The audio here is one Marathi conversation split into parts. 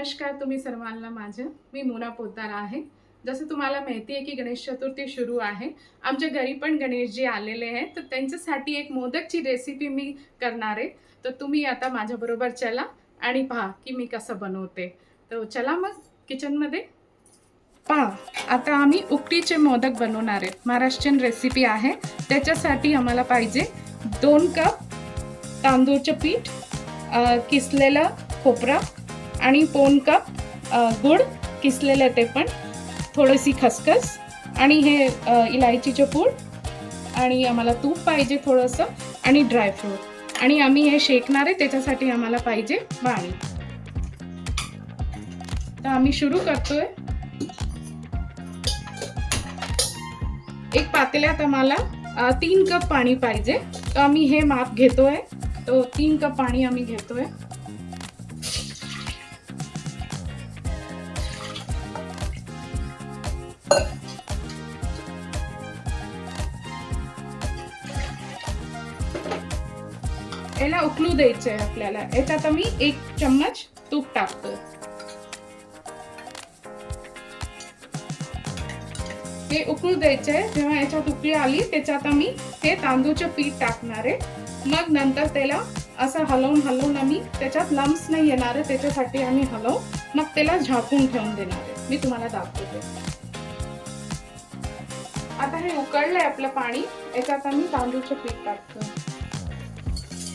नमस्कार तुम्ही सर्वांना माझं. मी मोना पोतार आहे. जसं तुम्हाला माहिती आहे की गणेश चतुर्थी सुरू आहे. आमच्या घरी पण गणेशजी आलेले आहेत. तर त्यांच्यासाठी एक मोदकची रेसिपी मी करणार आहे. तर तुम्ही आता माझ्याबरोबर चला आणि पहा की मी कसं बनवते. तर चला मग किचनमध्ये पहा आता आम्ही उकटीचे मोदक बनवणार आहे. महाराष्ट्रीयन रेसिपी आहे. त्याच्यासाठी आम्हाला पाहिजे दोन कप तांदूळचं पीठ किसलेला किसलेलं आणि पोन कप गुड किसलेलं ते पण थोडीशी खसखस आणि हे इलायचीचं पूड आणि आम्हाला तूप पाहिजे थोडंसं आणि ड्रायफ्रूट आणि आम्ही हे शेकणार आहे त्याच्यासाठी आम्हाला पाहिजे पाणी. तर आम्ही सुरू करतोय. एक पातेल्यात आम्हाला तीन कप पाणी पाहिजे. तर आम्ही हे माप घेतोय. तो तीन कप पाणी आम्ही घेतोय. याला उकलू द्यायचंय आपल्याला. याच्यात मी एक चम्मच तूप टाकतो हे उकळू द्यायचे जेव्हा याच्यात उकळी आली त्याच्यात आम्ही हे तांदूळचे पीठ टाकणार आहे. मग नंतर त्याला असं हलवून हलवून आम्ही त्याच्यात लम्स नाही येणार आहे त्याच्यासाठी आम्ही हलवू. मग त्याला झाकून ठेवून देणार आहे. मी तुम्हाला दाखवते. आता हे उकळलंय आपलं पाणी. याच्यात आम्ही तांदूळचे पीठ टाकतो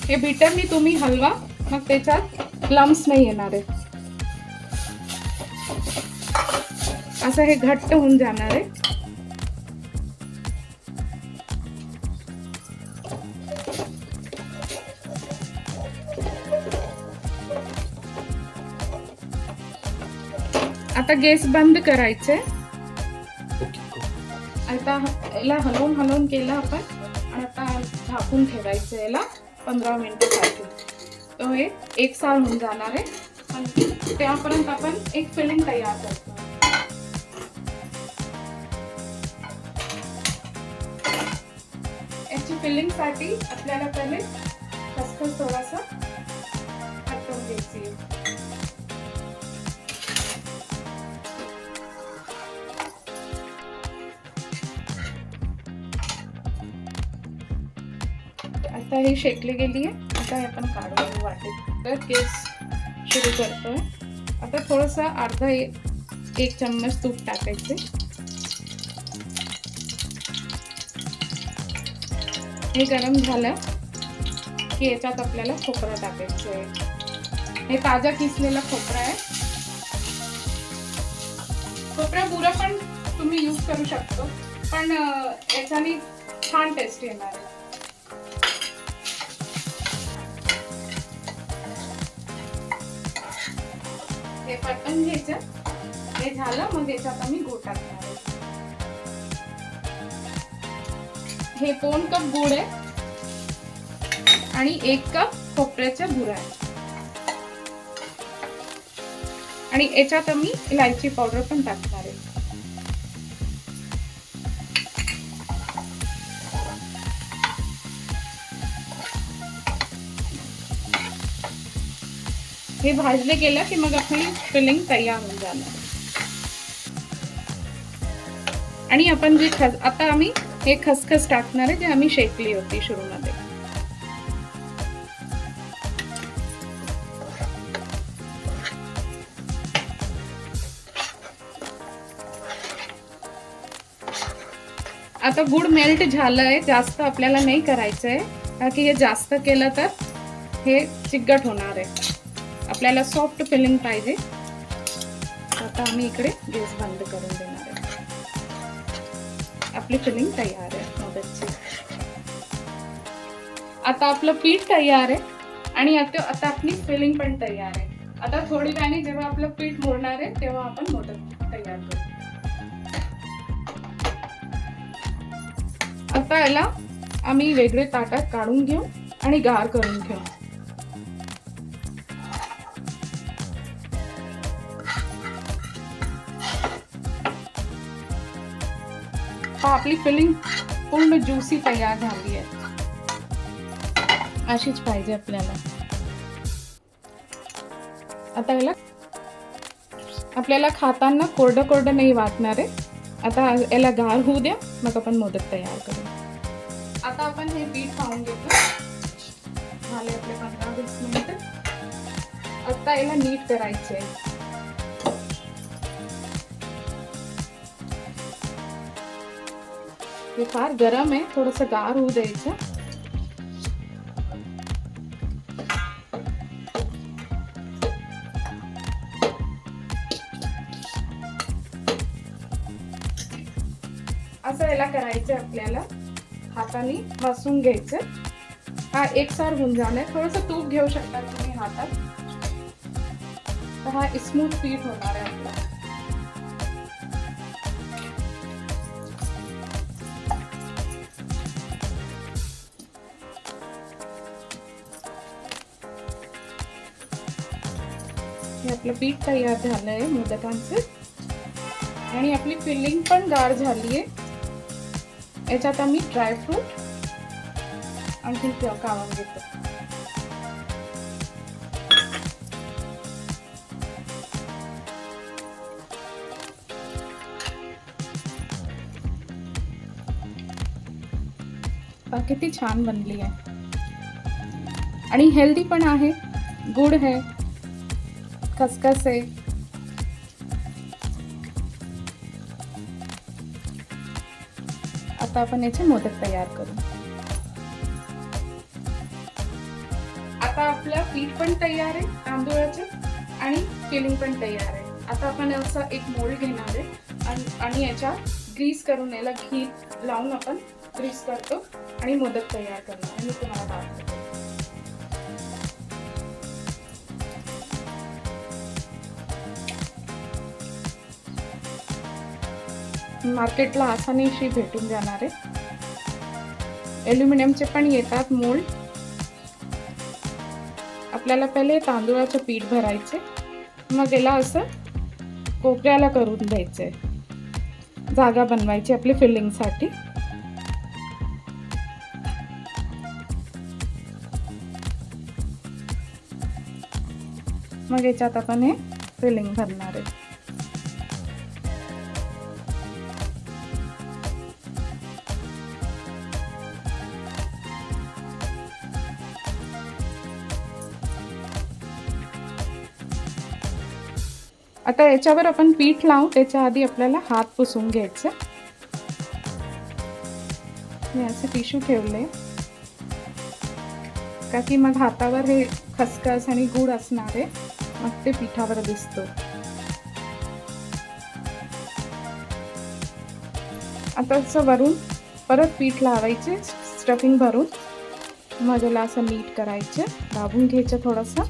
हे बिटरनी तुम्ही हलवा मग त्याच्यात क्लम्स नाही येणार आहे. असं हे घट्ट होऊन जाणार आहे. आता गॅस बंद करायचंय आता याला हलवून हलवून केलं आपण. आणि आता झाकून ठेवायचं याला. पंधरा मिनटासाठी तो हे एक साल होऊन जाणार आहे. आणि त्यापर्यंत आपण एक फिलिंग तयार करतो. याची फिलिंगसाठी आपल्याला पहिले खसखस थोडासा हटवून घ्यायची आता हे शेकली गेली आहे. आता हे आपण काढून वाटेत तर केस सुरू करतोय. आता थोडंसं अर्धा एक चम्मच तूप टाकायचे. हे गरम झालं की याच्यात आपल्याला खोबरं टाकायचं आहे. हे ताजा किसलेला खोबरा आहे. खोबरा बुरा पण तुम्ही यूज करू शकतो. पण याच्याने छान टेस्ट येणार आहे. हे पटकन घ्यायचं. हे झालं मग याच्यात आम्ही गूळ टाकणार हे दोन कप गुळ आहे. आणि एक कप खोबऱ्याचा बुरा आहे आणि याच्यात आम्ही इलायची पावडर पण टाकणार आहे. हे भाजले गेलं की मग आपली फिलिंग तयार होऊन जाणार. आणि आपण जे खस आता आम्ही हे खसखस टाकणार आहे जे आम्ही शेकली होती सुरूमध्ये. आता गुड मेल्ट झालंय जास्त आपल्याला नाही करायचंय. कारण की हे जास्त केलं तर हे चिकट होणार आहे. आपल्याला सॉफ्ट फिलिंग पाहिजे. आता आम्ही इकडे गॅस बंद करून देणार आहे. आपली फिलिंग तयार आहे मदतची. आता आपलं पीठ तयार आहे आणि आता आता आपली फिलिंग पण तयार आहे. आता थोडी वेळाने जेव्हा आपलं पीठ मोडणार आहे तेव्हा आपण मोदक तयार करू. आता याला आम्ही वेगळे ताटात काढून घेऊ आणि गार करून घेऊ. हा आपली फिलिंग पूर्ण ज्युसी तयार झाली आहे. अशीच पाहिजे आपल्याला. आता याला आपल्याला खाताना कोरडं कोरडं नाही वाटणार आहे. आता याला गार होऊ द्या मग आपण मोदक तयार करू. आता आपण हे पीठ पाहून घेतो. झाले आपले पंधरा वीस मिनिट. आता याला नीट करायचे आहे. हे फार गरम आहे थोडस गार होऊ द्यायचं असं याला करायचं आपल्याला. हाताने वासून घ्यायचं. हा एकसार होऊन जाणार. थोडंसं तूप घेऊ शकता तुम्ही हातात. तर हा स्मूथ पीठ होणार आहे आपला. हे आपलं पीठ तयार झालं आहे मोदकांचं. आणि आपली फिलिंग पण गार झाली आहे याच्यात आम्ही ड्रायफ्रूट आणखी काढून घेतो किती छान बनली आहे आणि हेल्दी पण आहे गुड आहे. खसखस आहे आता आपण याचे मोदक तयार करू. आता आपलं पीठ पण तयार आहे तांदूळाचे आणि फिलिंग पण तयार आहे. आता आपण असं एक मोल्ड घेणार आहे आणि याच्या ग्रीस करून याला घी लावून आपण ग्रीस करतो आणि मोदक तयार करणार. मी तुम्हाला दाखवतो. मार्केटला आसानीशी भेटून जाणार आहे. ॲल्युमिनियमचे पण येतात मोल्ड आपल्याला पहिले तांदूळाचं पीठ भरायचे मग याला असं कोपऱ्याला करून द्यायचंय. जागा बनवायची आपली फिलिंगसाठी मग याच्यात आपण हे फिलिंग भरणार आहे. आता याच्यावर आपण पीठ लावू त्याच्या आधी आपल्याला हात पुसून घ्यायचे. मी असे टिश्यू ठेवले का की मग हातावर हे खसखस आणि गुड असणार आहे मग ते पिठावर दिसतो. आता असं वरून परत पीठ लावायचे स्टफिंग भरून. मग असं नीट करायचं दाबून घ्यायचं थोडंसं.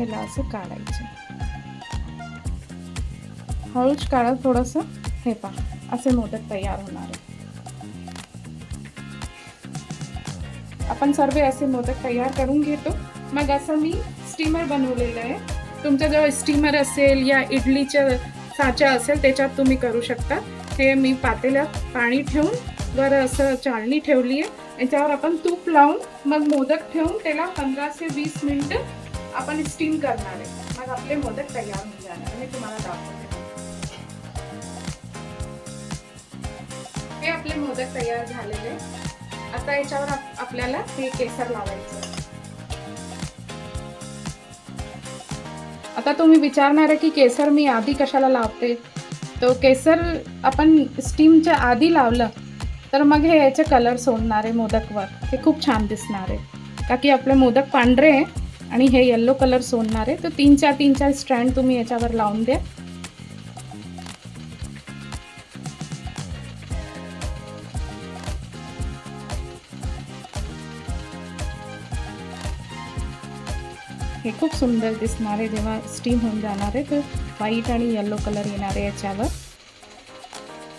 याला असं काढायचं. हळूच काढा थोडंसं. हे पहा असे मोदक तयार होणार आहे आपण सर्व असे मोदक तयार करून घेतो. मग असं मी स्टीमर बनवलेलं आहे. तुमच्याजवळ स्टीमर असेल या इडलीच्या साचा असेल त्याच्यात तुम्ही करू शकता. हे मी पातेल्यात पाणी ठेवून वर असं चाळणी ठेवली आहे. याच्यावर आपण तूप लावून मग मोदक ठेवून त्याला पंधरा ते वीस मिनटं आपण स्टीम करणार आहे. मग आपले मोदक तयार होऊन जाणार. मी तुम्हाला दाखवते. हे आपले मोदक तयार झालेले आता याच्यावर आपल्याला हे केसर लावायचं आता तुम्ही विचारणार आहे की केसर मी आधी कशाला लावते? तो केसर आपण स्टीमच्या आधी लावलं तर मग हे याचे कलर सोडणार आहे मोदकवर. हे खूप छान दिसणार आहे. का की आपले मोदक पांढरे आहे. आणि हे येल्लो कलर सोडणार आहे. तर तीन चार तीन चार स्ट्रँड तुम्ही याच्यावर लावून द्या. हे खूप सुंदर दिसणार आहे. जेव्हा स्टीम होऊन जाणार आहे तर व्हाईट आणि येल्लो कलर येणार आहे याच्यावर.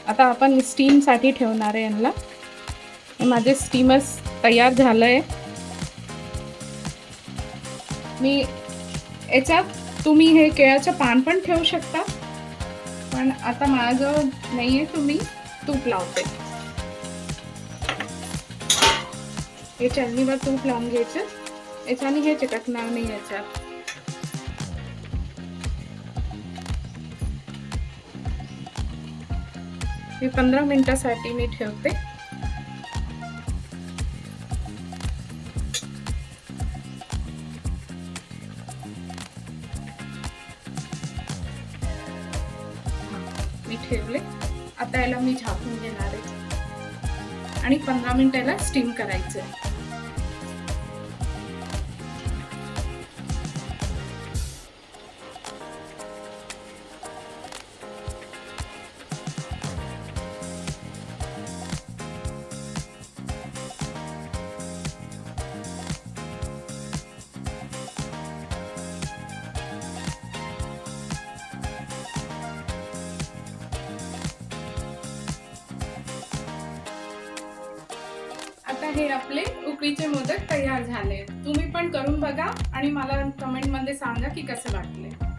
आता आपण स्टीमसाठी ठेवणार आहे यांना. माझे स्टीमर्स तयार झालं आहे मी याच्यात तुम्ही हे केळाचं पान पण ठेवू शकता. पण आता माझं नाही आहे तुम्ही तूप लावते. हे चटणीवर तूप लावून घ्यायचं. याच्याने हे चिकटणार नाही याच्यात. हे पंधरा मिनिटासाठी मी ठेवते. पंधरा मिनटाला स्टीम करायचं हे आपले उकडीचे मोदक तयार झाले. तुम्ही पण करून बघा आणि मला कमेंटमध्ये सांगा की कसे वाटले.